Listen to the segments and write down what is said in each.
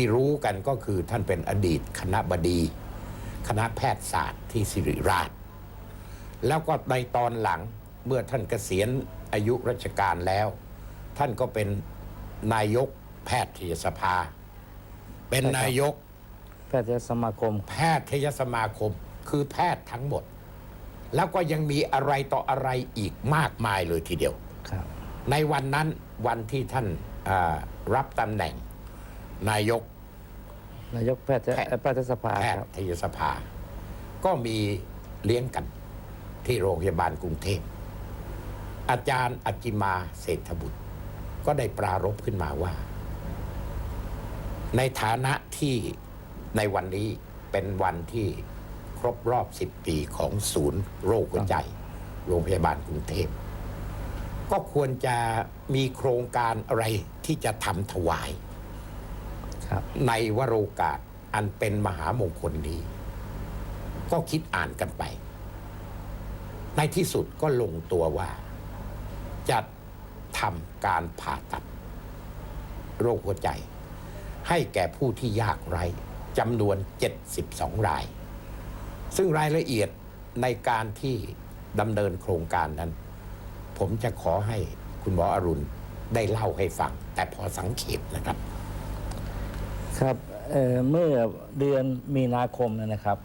ท่าที่รู้กันก็คือท่านเป็นอดีตคณะบดี คณะแพทยศาสตร์ที่สิริราช แล้วก็ในตอนหลังเมื่อท่านเกษียณอายุราชการแล้ว ท่านก็เป็นนายกแพทยสภา เป็นนายก แพทยสมาคม แพทยสมาคมคือแพทย์ทั้งหมด แล้วก็ยังมีอะไรต่ออะไรอีกมากมายเลยทีเดียวครับในวันนั้นวันที่ท่านอ่ารับตำแหน่ง นายกนายกแพทยแพทย์เอ่อแพทยสภาแพครับทยสภา ก็มีเลี้ยงกันที่โรงพยาบาลกรุงเทพ อาจารย์อจจิมาเศรษฐบุตร ก็ได้ปรารภขึ้นมาว่า ในฐานะที่ในวันนี้เป็นวันที่ครบรอบ 10 ปีของศูนย์โรคหัวใจ โรงพยาบาลกรุงเทพ ก็ควรจะมีโครงการอะไรที่จะทำถวายครับ ในวโรกาสอันเป็นมหามงคลนี้ ก็คิดอ่านกันไป ในที่สุดก็ลงตัวว่า จะทำการผ่าตัด โรคหัวใจ ให้แก่ผู้ที่ยากไร้จำนวน 72 ราย ซึ่งรายละเอียดในการที่ดำเนินโครงการนั้น ผมจะขอให้คุณหมออรุณได้เล่าให้ฟัง แต่พอสังเขปนะครับ ครับเอ่อเมื่อเดือนมีนาคมนยนะครับ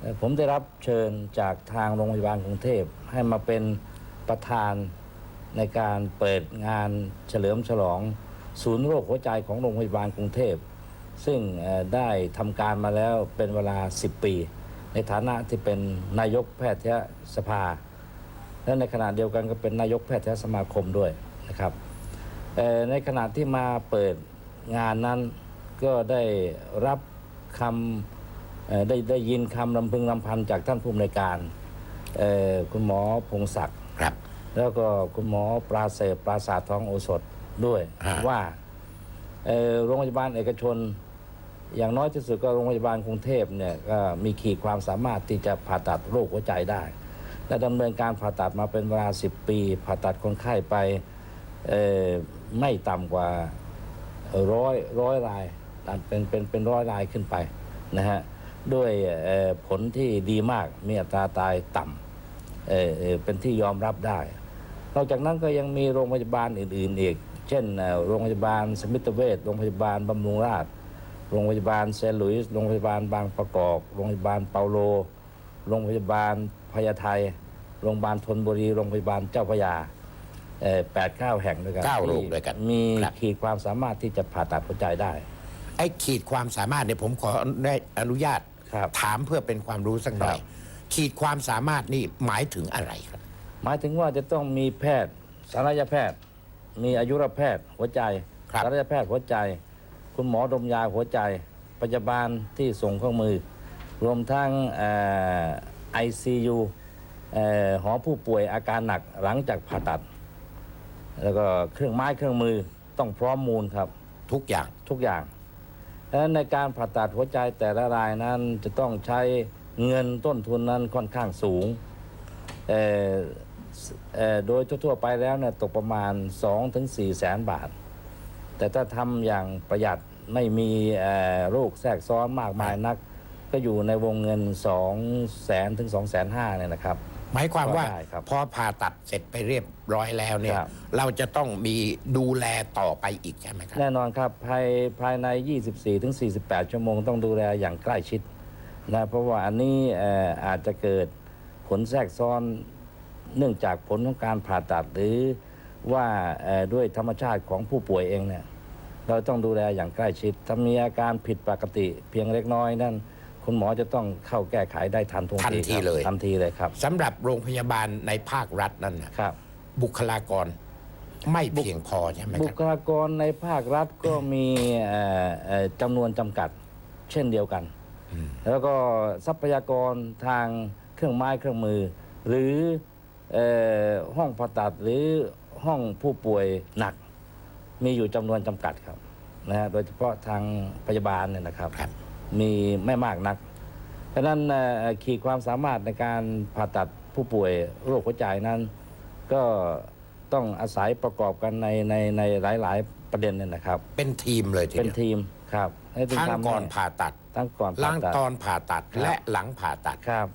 เอ่อผมได้รับเชิญจากทางโรงพยาบาลกรุงเทพให้มาเป็นประธานในการเปิดงานเฉลิมฉลอง ศูนย์โรคหัวใจของโรงพยาบาลกรุงเทพ ซึ่งเอ่อได้ทำการมาแล้วเป็นเวลา 10 ปี ในฐานะที่เป็นนายกแพทยสภา และในขณะเดียวกันก็เป็นนายกแพทยสมาคมด้วยนะครับเอ่อในขณะที่มาเปิดงานนั้น ก็ได้รับคำเอ่อได้ได้ยินคำลำพึงลำพันจากท่านผู้อำนวยการเอ่อคุณหมอพงศักดิ์ครับ แล้วก็คุณหมอปราเสริฐปราสาทท้องโอสถด้วยฮะว่าเอ่อโรงพยาบาลเอกชน อย่างน้อยที่สุดก็โรงพยาบาลกรุงเทพเนี่ยก็มีขีดความสามารถที่จะผ่าตัดโรคหัวใจได้ และดำเนินการผ่าตัดมาเป็นเวลา 10 ปี ผ่าตัดคนไข้ไปเอ่อไม่ต่ำกว่าร้อยร้อยราย เป็นเป็นเป็นร้อยรายขึ้นไปนะฮะด้วยเอ่อผลที่ดีมากมีอัตราตายต่ำเอ่อเอ่อเป็นที่ยอมรับได้ นอกจากนั้นก็ยังมีโรงพยาบาลอื่นๆอีก เช่นเอ่อโรงพยาบาลสมิตเวชโรงพยาบาลบำรุงราษฎร์โรงพยาบาลเซนต์หลุยส์โรงพยาบาลบางประกอบ โรงพยาบาลเปาโล โรงพยาบาลพญาไทโรงพยาบาลธนบุรีโรงพยาบาลเจ้าพระยาแปดเก้าแห่งด้วยกันเก้าที่โรงด้วยกัน มีครับขีดความสามารถที่จะผ่าตัดหัวใจได้ ไอ้ขีดความสามารถเนี่ยผมขอได้อนุญาตครับถามเพื่อเป็นความรู้สักหน่อย ครับ ขีดความสามารถนี่หมายถึงอะไรครับ หมายถึงว่าจะต้องมีแพทย์ศัลยแพทย์ มีอายุรแพทย์หัวใจครับศัลยแพทย์หัวใจ คุณหมอดมยาหัวใจพยาบาลที่ส่งเครื่องมือ รวมทั้งไอซียูหอผู้ป่วยอาการหนักหลังจากผ่าตัด แล้วก็เครื่องไม้เครื่องมือต้องพร้อมมูลครับ ทุกอย่างทุกอย่าง ดังนั้นในการผ่าตัดหัวใจแต่ละรายนั้นจะต้องใช้เงินต้นทุนนั้นค่อนข้างสูงโดยทั่วๆไปแล้วเนี่ยตกประมาณ 2-4ถึง4แสนบาท แต่ถ้าทำอย่างประหยัดไม่มีโรคแทรกซ้อนมากมายนัก ก็อยู่ในวงเงิน2แสนถึง2แสนห้าเนี่ยนะครับ หมายความว่าก็ได้ครับพอผ่าตัดเสร็จไปเรียบร้อยแล้วเนี่ย ครับ เราจะต้องมีดูแลต่อไปอีกใช่ไหมครับ แน่นอนครับภายภายใน 24 ถึง 48 ชั่วโมงต้องดูแลอย่างใกล้ชิดนะเพราะว่าอันนี้เอ่ออาจจะเกิดผลแทรกซ้อนเนื่องจากผลของการผ่าตัดหรือว่าเอ่อด้วยธรรมชาติของผู้ป่วยเองเนี่ยเราต้องดูแลอย่างใกล้ชิด ถ้ามีอาการผิดปกติเพียงเล็กน้อยนั่น คุณหมอจะต้องเข้าแก้ไขได้ทันท่วงทันทีครับเลย ทันทีเลยครับสำหรับโรงพยาบาลในภาครัฐนั่นนะครับ บุคลากรไม่เพียงพอใช่ไหมบุครับคลากรในภาครัฐก็มีเอ่อเอ่อจำนวนจำกัดเช่นเดียวกัน แล้วก็ทรัพยากรทางเครื่องไม้เครื่องมือ หรือเออห้องผ่าตัดหรือห้องผู้ป่วยหนัก มีอยู่จำนวนจำกัดครับนะฮะโดยเฉพาะทางพยาบาลเนี่ยนะครับครับ มีไม่มากนัก เพราะฉะนั้นเอ่อขีดความสามารถในการผ่าตัดผู้ป่วยโรคหัวใจนั้น ก็ต้องอาศัยประกอบกันในในในหลาย ๆ ประเด็นเนี่ยนะครับ เป็นทีมเลยทีเป็นเดียวทีมครับให้ถึทั้งทำให้ก่อนผ่าตัดทั้งก่อนหลัผ่างตัดตอนผ่าตัดครับและหลังผ่าตัดครับ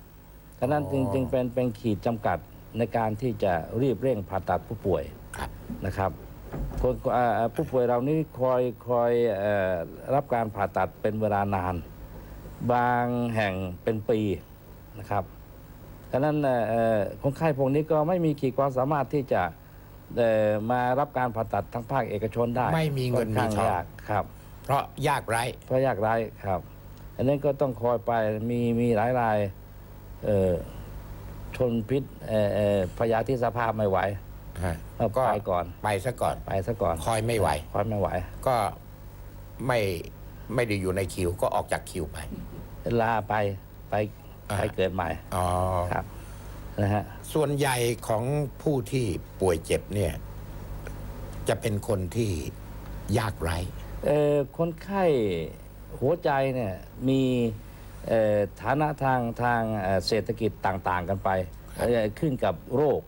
ฉะนั้นอ๋อจึงจึงเป็นเป็นขีดจำกัดในการที่จะรีบเร่งผ่าตัดผู้ป่วยครับนะครับ คนเอ่อผู้ป่วยเรานี่คอยคอยเอ่อรับการผ่าตัดเป็นเวลานาน บางแห่งเป็นปีนะครับฉะนั้นเอ่อเอ่อคนไข้พวกนี้ก็ไม่มีขีดความสามารถที่จะเอ่อมารับการผ่าตัดทั้งภาคเอกชนได้ ไม่มีเงินค่อข้ามีทองยากครับ เพราะยากไร้เพราะยากไร้ครับ อันนั้นก็ต้องคอยไปมีมีหลายรายเอ่อชนพิษเอ่อเอ่อพยาธิสภาพไม่ไหว ฮะเอาก็ไปก่อน ไปซะก่อน ไปซะก่อนคอยไม่ไหว คอยไม่ไหว ก็ไม่ไม่ได้อยู่ในคิวก็ออกจากคิวไป ลาไปไปอ่าไปเกิดใหม่อ๋อครับนะฮะส่วนใหญ่ของผู้ที่ป่วยเจ็บเนี่ย จะเป็นคนที่ยากไร้เอ่อคนไข้หัวใจเนี่ยมีเอ่อฐานะทางทางเอ่อเศรษฐกิจต่าง ๆ กันไปเอ่อขึ้นกับโรค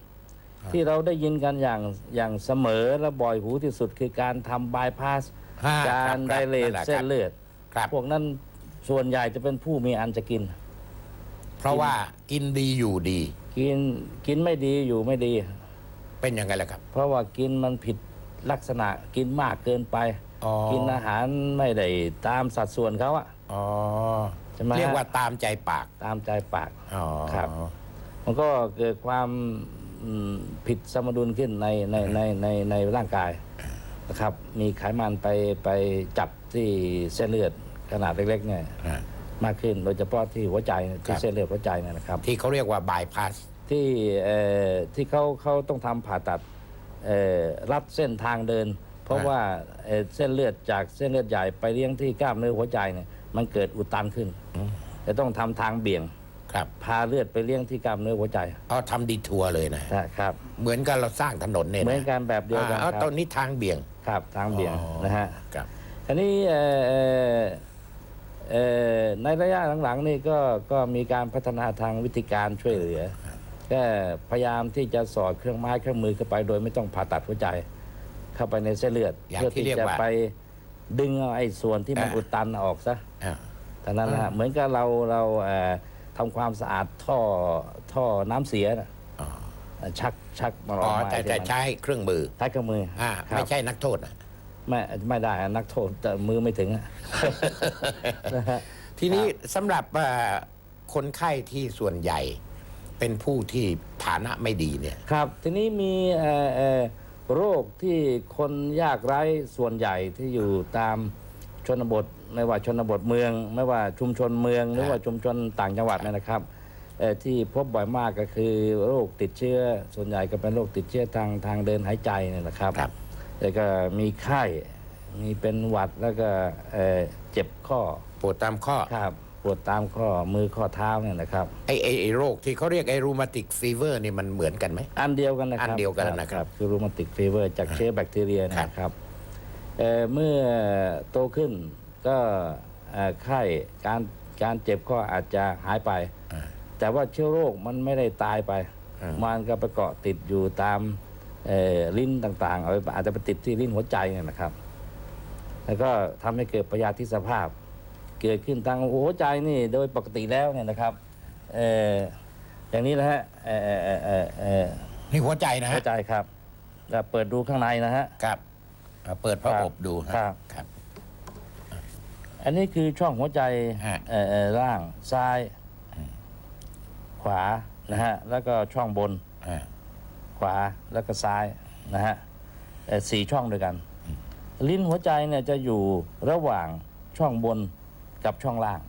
ที่เราได้ยินกันอย่างอย่างเสมอและบ่อยหูที่สุดคือการทำบายพาสอ่าการครับไดเลตนั่นแหละเส้นเลือดครับ พวกนั้นส่วนใหญ่จะเป็นผู้มีอันจะกิน เพราะว่ากินดีอยู่ดี กินกินไม่ดีอยู่ไม่ดี เป็นยังไงล่ะครับ เพราะว่ากินมันผิดลักษณะกินมากเกินไป อ๋อ กินอาหารไม่ได้ตามสัดส่วนเขาอะ อ๋อใช่ไหมฮะ เรียกว่าตามใจปากตามใจปาก อ๋อ ครับ มันก็เกิดความอืม ผิดสมดุลขึ้นในในในในในร่างกายนะครับ มีไขมันไปไปจับที่เส้นเลือดขนาดเล็กๆเนี่ยฮะมากขึ้นโดยเฉพาะที่หัวใจที่ครับเส้นเลือดหัวใจเนยนะครับ ที่เขาเรียกว่าบายพาสที่เอ่อที่เขาเขาต้องทำผ่าตัดเอ่อรัดเส้นทางเดิน เพราะอ่าว่าเอ่อเส้นเลือดจากเส้นเลือดใหญ่ไปเลี้ยงที่กล้ามเนื้อหัวใจเนี่ยมันเกิดอุดตันขึ้นจะต้องทำทางเบี่ยง ครับ พาเลือดไปเลี้ยงที่กล้ามเนื้อหัวใจเอาทำดีทัวร์เลยนะนะครับ เหมือนกับเราสร้างถนนเนี่ยเหมือนกันแบบเดียวกันอ่าเอาคตรัอบนนี้ทางเบี่ยงครับทางเบี่ยงอ๋อนะฮะ ครับอันนี้เอ่อเอ่อเอ่อในระยะหลังๆนี่ก็ก็มีการพัฒนาทางวิธีการช่วยเหลือก็พยายามที่จะสอดเครื่องไม้เครื่องมือเข้าไป โดยไม่ต้องผ่าตัดหัวใจ เข้าไปในเส้นเลือดอย่างเพื่อที่ที่เรียกจะว่าไปดึงเอาไอ้ส่วนที่มันอ่า อุดตันออกซะอ่าแต่นั้นนะฮะเหมือนกับเราเราเอ่อ ทำความสะอาดท่อท่อน้ำเสียนะอ๋อชักชักมันออ๋ออกมาแต่แต่มันใช้เครื่องมือใช้เครื่องมืออ่าครับไม่ใช่นักโทษนะ ไม่ไม่ได้อะนักโทษแต่มือไม่ถึงอะ นะฮะ ทีนี้สำหรับเอ่อคนไข้ที่ส่วนใหญ่ เป็นผู้ที่ฐานะไม่ดีเนี่ย ครับ ทีนี้มีเอ่อเอ่อโรคที่คนยากไร้ส่วนใหญ่ที่อยู่ตามชนบท ไม่ว่าชนบทเมือง ไม่ว่าชุมชนเมืองหรือว่าชุมชนต่างจังหวัดเนยนะครับเอ่อที่พบบ่อยมากก็คือโรคติดเชื้อ ส่วนใหญ่ก็เป็นโรคติดเชื้อทางทางเดินหายใจเนี่ยนะครับครับแล้วก็มีไข้มีเป็นหวัดแล้วก็เอ่อเจ็บข้อปวดตามข้อครับปวดตามข้อมือข้อเท้าเนี่ยนะครับไอ้ไอ้ไอ้โรคที่เขาเรียกไอ้รูมาติกฟีเวอร์นี่มันเหมือนกันไหมอันเดียวกันนะครับอันเดียวกันนะครับ คือรูมาติกฟีเวอร์จากเชื้อแบคทีเรียครับนะครับเอ่อเมื่อโตขึ้น ก็เอ่อไข้การการเจ็บข้ออาจจะหายไปอ่าแต่ว่าเชื้อโรคมันไม่ได้ตายไปอืมมันก็ไปเกาะติดอยู่ตามเอ่อลิ้นต่างๆเอาไปอาจจะไปติดที่ลิ้นหัวใจเนี่ยนะครับ แล้วก็ทำให้เกิดพยาธิสภาพ เกิดขึ้นทางหัวใจนี่โดยปกติแล้วเนี่ยนะครับเอ่ออย่างนี้นะฮะเอ่อเอ่อเอ่อเอ่อเอ่อนี่หัวใจนะฮะเข้าใจครับแล้วเปิดดูข้างในนะฮะครับเอาเปิดพระครับอบดูฮะครับครับ อันนี้คือช่องหัวใจฮะ เอ่อเอ่อล่างซ้าย ขวานะฮะแล้วก็ช่องบนอ่าขวาแล้วก็ซ้ายนะฮะเอ่อสี่ช่องด้วยกัน ลิ้นหัวใจเนี่ยจะอยู่ระหว่างช่องบนกับช่องล่าง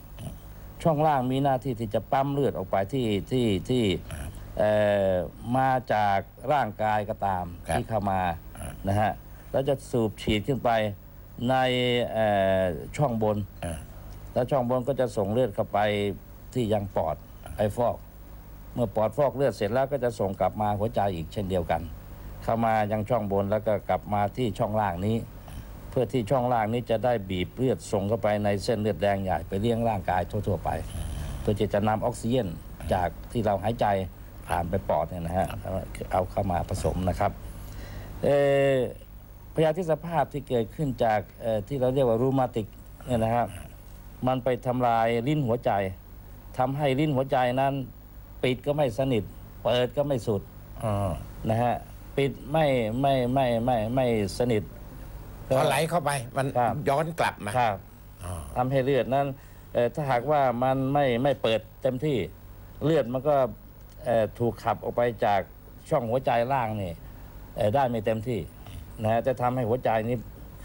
ช่องล่างมีหน้าที่ที่จะปั๊มเลือดออกไปที่ที่ที่เอ่อมาจากร่างกายก็ตามครับ ที่เข้ามานะฮะแล้วจะสูบฉีดขึ้นไป ในเอ่อช่องบนอ่าแล้วช่องบนก็จะส่งเลือดเข้าไปที่ยังปอดไปฟอก เมื่อปอดฟอกเลือดเสร็จแล้วก็จะส่งกลับมาหัวใจอีกเช่นเดียวกัน เข้ามายังช่องบนแล้วก็กลับมาที่ช่องล่างนี้ เพื่อที่ช่องล่างนี้จะได้บีบเลือดส่งเข้าไปในเส้นเลือดแดงใหญ่ไปเลี้ยงร่างกายทั่ว ๆ ไป เพื่อที่จะนำออกซิเจนจากที่เราหายใจผ่านไปปอดเนี่ยนะฮะเอาเข้ามาผสมนะครับเอ่อ พยาธิสภาพที่เกิดขึ้นจากเอ่อที่เราเรียกว่ารูมาติกเนี่ยนะครับมันไปทำลายลิ้นหัวใจทำให้ลิ้นหัวใจนั้น ปิดก็ไม่สนิท เปิดก็ไม่สุดอ๋อนะฮะปิดไม่ไม่ไม่ไม่ไม่สนิทพอไหลเข้าไปมันครับย้อนกลับมาครับอ๋อทำให้เลือดนั้นเอ่อถ้าหากว่ามันไม่ไม่เปิดเต็มที่เลือดมันก็เอ่อถูกขับออกไปจากช่องหัวใจล่างนี่เอ่อได้ไม่เต็มที่ นะฮะจะทำให้หัวใจนี้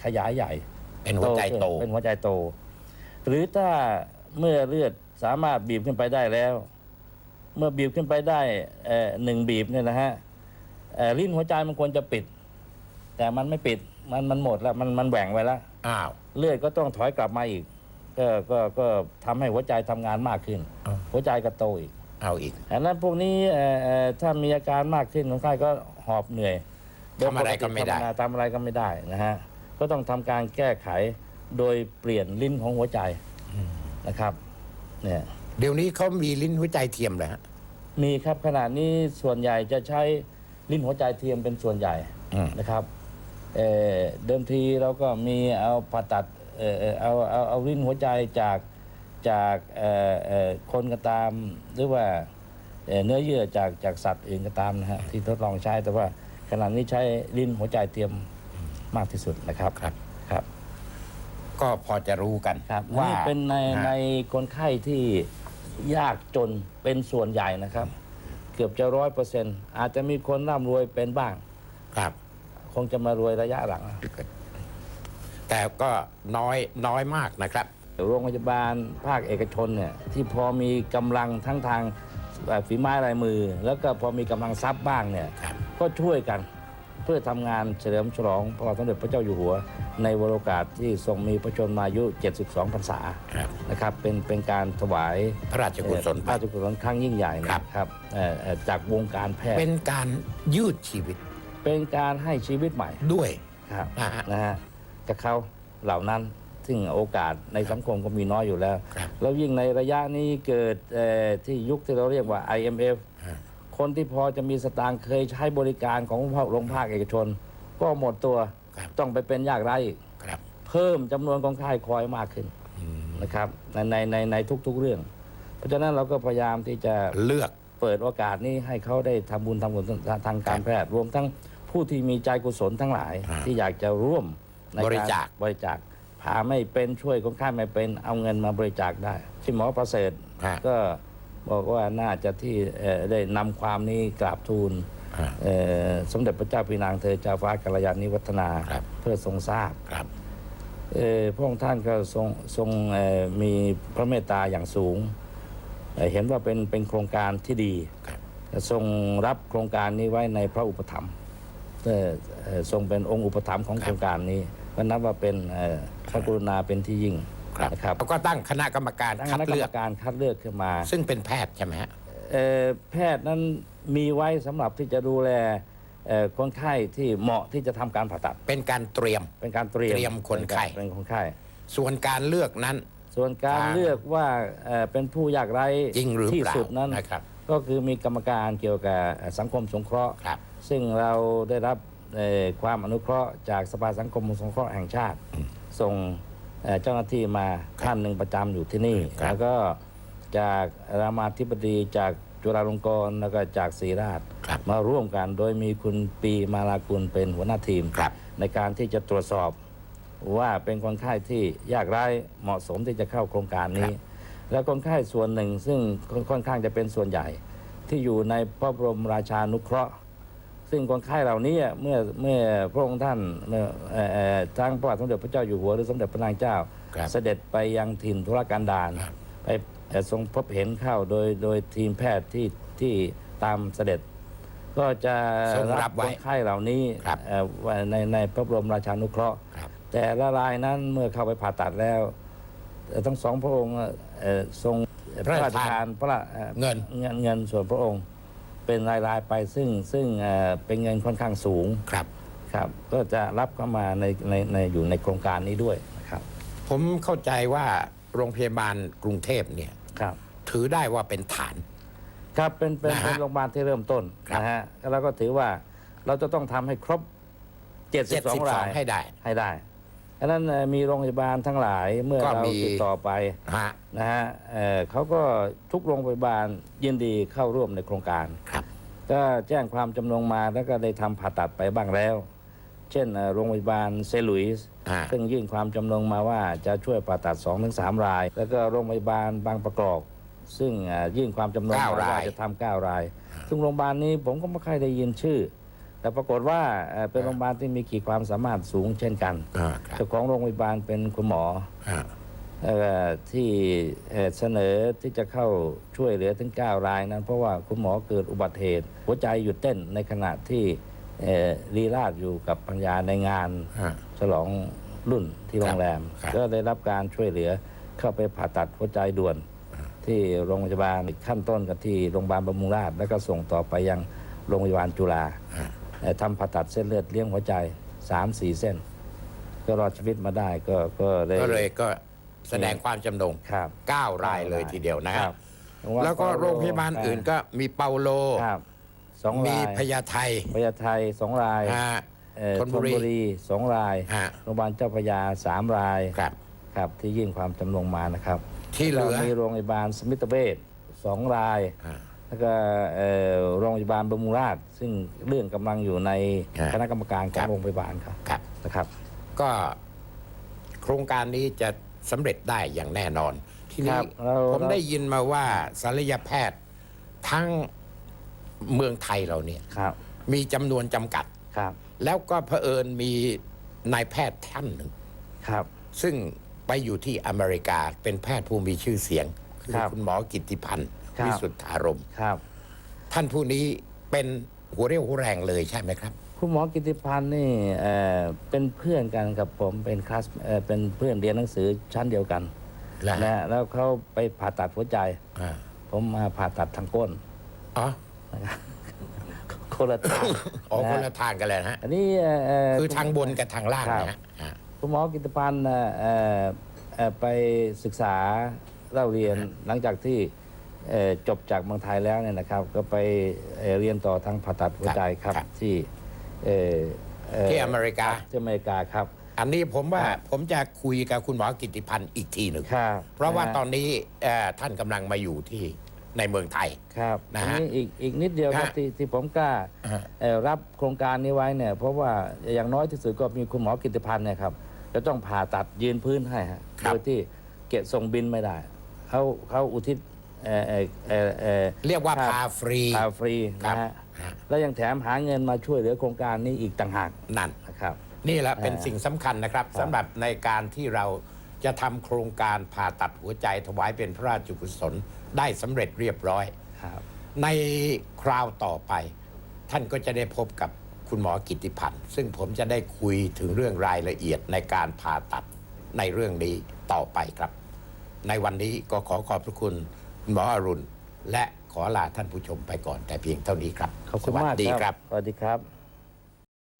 ขยายใหญ่เป็นหัวใจโตขึ้นเป็นหัวใจโต หรือถ้าเมื่อเลือดสามารถบีบขึ้นไปได้แล้ว เมื่อบีบขึ้นไปได้เอ่อหนึ่งบีบเนี่ยนะฮะเอ่อลิ้นหัวใจมันควรจะปิด แต่มันไม่ปิดมันมันหมดแล้วมันมันแหว่งไปแล้ว อ้าว เลือดก็ต้องถอยกลับมาอีก ก็ก็ก็ทำให้หัวใจทำงานมากขึ้นอ้าวหัวใจก็โตอีกเอาอีกดังนั้นพวกนี้เอ่อเอ่อถ้ามีอาการมากขึ้นคนไข้ก็หอบเหนื่อย ทำอะไรก็ไม่ได้โยปติธรรดาทำอะไรก็ไม่ได้นะฮะก็ต้องทำการแก้ไขโดยเปลี่ยนลิ้นของหัวใจนะครับเนี่ยเดี๋ยวนี้เขามีลิ้นหัวใจเทียมเลยฮะมีครับขณะนี้ส่วนใหญ่จะใช้ลิ้นหัวใจเทียมเป็นส่วนใหญ่อืมนะครับเอ่อเดิมทีเราก็มีเอาผ่าตัดเอ่อเอ่อเอาเอาเอาลิ้นหัวใจจากจากเอ่อเอ่อคนก็ตามหรือว่าเอ่อเนื้อเยื่อจากจากสัตว์อื่นก็ตามนะฮะที่ทดลองใช้แต่ว่า ขณะนี้ใช้ลิ้นหัวใจเทียมมากที่สุดนะครับ ครับครับก็พอจะรู้กันครับว่านี่เป็นในฮะ ในคนไข้ที่ยากจนเป็นส่วนใหญ่นะครับ เกือบจะร้อยเปอร์เซ็นต์อาจจะมีคนร่ำรวยเป็นบ้าง ครับ คงจะมารวยระยะหลัง แต่ก็น้อยน้อยมากนะครับ โรงพยาบาลภาคเอกชนเนี่ยที่พอมีกำลังทั้งทางเอ่อฝีไม้ลายมือ แล้วก็พอมีกำลังทรัพย์บ้างเนี่ยครับ ก็ช่วยกัน เพื่อทำงานเฉลิมฉลองพระบาทสมเด็จพระเจ้าอยู่หัว ในวโรกาสที่ทรงมีพระชนมายุ 72 พรรษาครับนะครับเป็นเป็นการถวายพระราชกุศลพไประราชกุศลครั้งยิ่งใหญ่นะครับเอ่อเอ่อจากวงการแพทย์เป็นการยืดชีวิต เป็นการให้ชีวิตใหม่ด้วยครับนะฮะนะฮะกับเขาเหล่านั้นซึ่งโอกาสในสังคมก็มีน้อยอยู่แล้วครับแล้วยิ่งในระยะนี้เกิดเอ่อที่ยุคที่เราเรียกว่า IMF ฮะ คนที่พอจะมีสตางค์เคยใช้บริการของโรงภาคเอกชน ก็หมดตัวครับต้องไปเป็นยากไร้อีกครับ เพิ่มจำนวนของค่ายคอยมากขึ้นนะครับในในในในทุกๆเรื่อง เพราะฉะนั้นเราก็พยายามที่จะเลือก เปิดโอกาสนี้ให้เขาได้ทำบุญทำบุญทางการแพทย์รวมทั้งผู้ที่มีใจกุศลทั้งหลาย อ่าที่อยากจะร่วมในบริจาค บริจาคหาไม่เป็นช่วยคนไข้ไม่เป็นเอาเงินมาบริจาคได้ที่หมอประเสริฐฮะ ก็ บอกว่าน่าจะที่เอ่อได้นำความนี้กราบทูลฮะเอ่อสมเด็จพระเจ้าพี่นางเธอเจ้าฟ้ากัลยาณิวัฒนาครับเพื่อทรงทราบครับเอ่อพระองค์ท่านก็ทรงทรงเอ่อมีพระเมตตาอย่างสูงเอ่อเห็นว่าเป็นเป็นโครงการที่ดีครับทรงรับโครงการนี้ไว้ในพระอุปถัมภ์เอ่อเอ่อทรงเป็นองค์อุปถัมภ์ของโครงการนี้ก็นับว่าเป็นเอ่อพระกรุณาเป็นที่ยิ่ง ครับนะครับแล้วก็ตั้งคณะกรรมการตั้งคัดคณะกรเลืรอมก การคัดเลือกขึ้นมาซึ่งเป็นแพทย์ใช่ไหมฮะ เอ่อแพทย์นั้นมีไว้สำหรับที่จะดูแลเอ่อคนไข้ที่เหมาะที่จะทำการผ่าตัด เป็นการเตรียม เป็นการเตรียมเตรียมคนไข้ เป็นคนไข้ ส่วนการเลือกนั้น ส่วนการทาง เลือกว่าเอ่อเป็นผู้ยากไร้จริงหรือที่เปล่าสุดนั้น นะครับ ก็คือมีกรรมการเกี่ยวกับสังคมสงเคราะห์ ครับ ซึ่งเราได้รับเอ่อความอนุเคราะห์จากสภาสังคมสงเคราะห์แห่งชาติ ส่ง เอ่อเจ้าหน้าที่มาท่านหนึ่งประจำอยู่ที่นี่ครับแล้วก็จากรามาธิบดีจากจุฬาลงกรณ์แล้วก็จากศรีราชครับมาร่วมกันโดยมีคุณปีมาลากุลเป็นหัวหน้าทีมครับในการที่จะตรวจสอบว่าเป็นคนไข้ที่ยากไร้เหมาะสมที่จะเข้าโครงการนี้ แล้วคนไข้ส่วนหนึ่งซึ่งค่อนข้างจะเป็นส่วนใหญ่ ที่อยู่ในพระบรมราชานุเคราะห์ ซึ่งคนไข้เหล่านี้เมื่อเมื่อพระองค์ท่านเมื่อเอ่อเอ่อทั้งพระบาทสมเด็จพระเจ้าอยู่หัวหรือสมเด็จพระนางเจ้า ครับเสด็จไปยังถิ่นธุรกันดารครับไปเอ่อทรงพบเห็นเข้าโดยโดยทีมแพทย์ที่ที่ตามเสด็จ ก็จะทรงรัรับบไว้คนไข้เหล่านี้ครับ เอ่อไว้ในในพระบรมราชานุเคราะห์ ครับ แต่ละรายนั้นเมื่อเข้าไปผ่าตัดแล้วเอ่อทั้งสองพระองค์เอ่อทรงพระราชทานพระราอ่อเงิน เงินเงินส่วนพระองค์ เป็นรายรายๆไปซึ่งซึ่งเอ่อเป็นเงินค่อนข้างสูงครับครับ ก็จะรับเข้ามาในในในอยู่ในโครงการนี้ด้วยนะครับ ผมเข้าใจว่าโรงพยาบาลกรุงเทพเนี่ยครับถือได้ว่าเป็นฐาน ครับเป็นเป็นนะฮะเป็นโรงพยาบาลที่เริ่มต้นครับนะฮะแล้วก็ถือว่าเราจะต้องทำให้ครบ 72 ราย72ให้ได้ให้ได้ ฉะนั้นเอ่อมีโรงพยาบาลทั้งหลายเมื่อก็เรามีติดต่อไปฮะนะฮะเอ่อเขาก็ทุกโรงพยาบาลยินดีเข้าร่วมในโครงการ ครับ ก็แจ้งความจำนงมาแล้วก็ได้ทำผ่าตัดไปบ้างแล้ว เช่นเอ่อโรงพยาบาลเซนต์หลุยส์อ่า ซึ่งยื่นความจำนงมาว่าจะช่วยผ่าตัด2อถึงสราย แล้วก็โรงพยาบาลบางประกอบ ซึ่งเอ่อยื่นความจำนงเก้ามาว่ารายจะทำเก้าราย ซึ่งโรงพยาบาลนี้ผมก็ไม่ค่อยได้ยินชื่อ แต่ปรากฏว่าเอ่อเป็นโรงพยาบาลที่มีขีดความสามารถสูงเช่นกันอ่าครับเจ้าของโรงพยาบาลเป็นคุณหมออ่าเอ่อที่เอ่อเสนอที่จะเข้าช่วยเหลือถึง 9 รายนั้น เพราะว่าคุณหมอเกิดอุบัติเหตุ หัวใจหยุดเต้นในขณะที่เอ่อรีราชอยู่กับปัญญาในงานอ่าฉลองรุ่นที่โรงแรมครับก็ได้รับการช่วยเหลือเข้าไปผ่าตัดหัวใจด่วน ที่โรงพยาบาลขั้นต้นกันที่โรงพยาบาลบำรุงราษฎร์แล้วก็ส่งต่อไปยังโรงพยาบาลจุฬาอ่าเอ่อ ทำผ่าตัดเส้นเลือดเลี้ยงหัวใจสามสี่เส้น ก็รอดชีวิตมาได้ก็ก็เลยก็เลยก็แสดงความจำนงครับเก้ารายเลยทีเดียวนะฮะครับแล้วก็โรงพยาบาลอื่นก็มีเปาโลครับสองมีรายพญาไทพญาไทสองรายฮะเอ่อธนบุรีสองรายฮะโรงพยาบาลเจ้าพระยาสามรายครับครับที่ยื่นความจำนงมานะครับ ที่เหลือแล้วมีโรงพยาบาลสมิตเวชสองรายอ่า แล้วก็เอ่อโรงพยาบาลบำรุงราษฎร์ซึ่งเรื่องกำลังอยู่ในฮะคณะกรรมการขครัองบโรงพยาบาลครับครับนะครับ ก็โครงการนี้จะสำเร็จได้อย่างแน่นอน ทีคนี้รับเราผมเราได้ยินมาว่าศัลยแพทย์ทั้งเมืองไทยเราเนี่ยครับมีจำนวนจำกัดครับแล้วก็เผอิญมีนายแพทย์ท่านหนึ่งครับ ซึ่งไปอยู่ที่อเมริกาเป็นแพทย์ผู้มีชื่อเสียง คือครับคุณหมอกิตติพันธ์ ครับ วิสุทธารมณ์ครับ ท่านผู้นี้เป็นหัวเรี่ยวหัวแรงเลยใช่ไหมครับ คุณหมอกิติพันธ์นี่เอ่อเป็นเพื่อนกันกับผมเป็นคลาสเอ่อเป็นเพื่อนเรียนหนังสือชั้นเดียวกันแล้วนะแล้วเขาไปผ่าตัดหัวใจ อ่าผมมาผ่าตัดทางก้นอ๋อคนละทางอ๋อคนนะละทางกันเลยนะฮะ อันนี้เอ่อเอ่อคือทางบนกับทางล่างครับนะฮะอ่าคุณหมอกิตพันธ์เอ่อเอ่อเอ่อไปศึกษาเล่าเรียนหลังจากที่เอ่อ จบจากเมืองไทยแล้วเนี่ยนะครับ ก็ไปเอ่อเรียนต่อทางผ่าตัดหัวใจครับที่เอ่อเที่อเมริกาที่อเมริกาครับ อันนี้ผมว่าครับผมจะคุยกับคุณหมอกิตติพันธ์อีกทีหนึ่งครับเพราะว่าฮตอนนี้เอ่อท่านกำลังมาอยู่ที่ในเมืองไทยครับนะอันฮะนี้อีกอีกนิดเดียวครับฮะที่ที่ผมกล้าฮะเอ่อรับโครงการนี้ไว้เนี่ยเพราะว่าอย่างน้อยที่สุดก็มีคุณหมอกิตติพันธ์เนี่ยครับจะต้องผ่าตัดยืนพื้นให้ฮะครัโดบยที่เกะส่งบินไม่ได้เขาเขาอุทิศ เอ่อเอ่อเอ่อเอ่อเรียกว่าครับพาฟรีผ่าฟรีครับนะฮะฮะแล้วยังแถมหาเงินมาช่วยเหลือโครงการนี้อีกต่างหากนั่น นะครับ นี่แหละเป็นอ่าสิ่งสำคัญนะครับสำหรับในการที่เราจะทำโครงการผ่าตัดหัวใจถวายเป็นพระราชกุศลได้สำเร็จเรียบร้อย ครับ ในคราวต่อไป ท่านก็จะได้พบกับคุณหมอกิตติพันธ์ซึ่งผมจะได้คุยถึงเรื่องรายละเอียดในการผ่าตัดในเรื่องนี้ต่อไปครับ ในวันนี้ก็ขอขอบพระคุณ คุณหมออรุณ และขอลาท่านผู้ชมไปก่อนแต่เพียงเท่านี้ครับ ขอบคุณสวัมากสดีครับ สวัสดีครับ